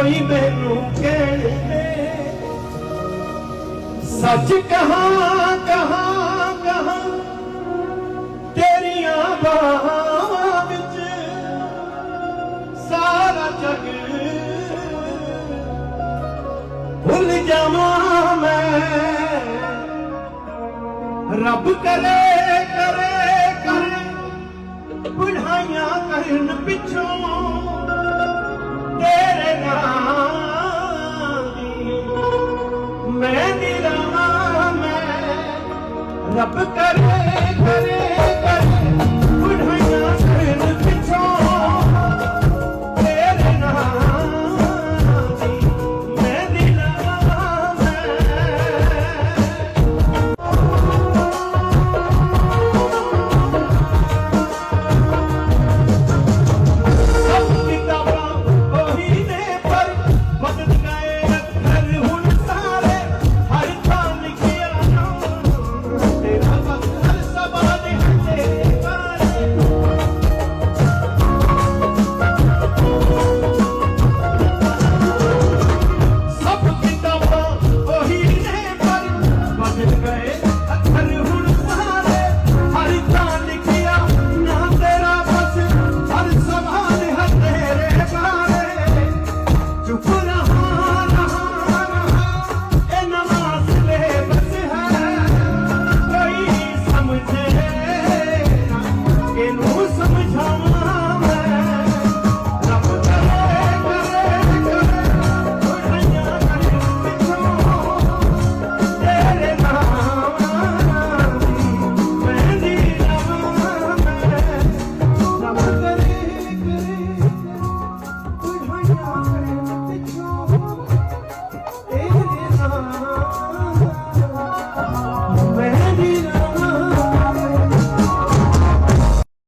ਕੋਈ ਮੈਨੂੰ ਕਹਿਣੇ ਸੱਚ ਕਹਾ, ਕਹਾਂ ਕਹਾਂ, ਤੇਰੀਆਂ ਬਾਹਾਂ ਵਿੱਚ ਸਾਰਾ ਜਗ ਭੁੱਲ ਜਾਵਾਂ ਮੈਂ। ਰੱਬ ਕਰੇ ਕਰੇ ਕਰੇ ਬੁਢਾਈਆਂ ਕਰਨ ਪਿੱਛੋਂ रब करे करे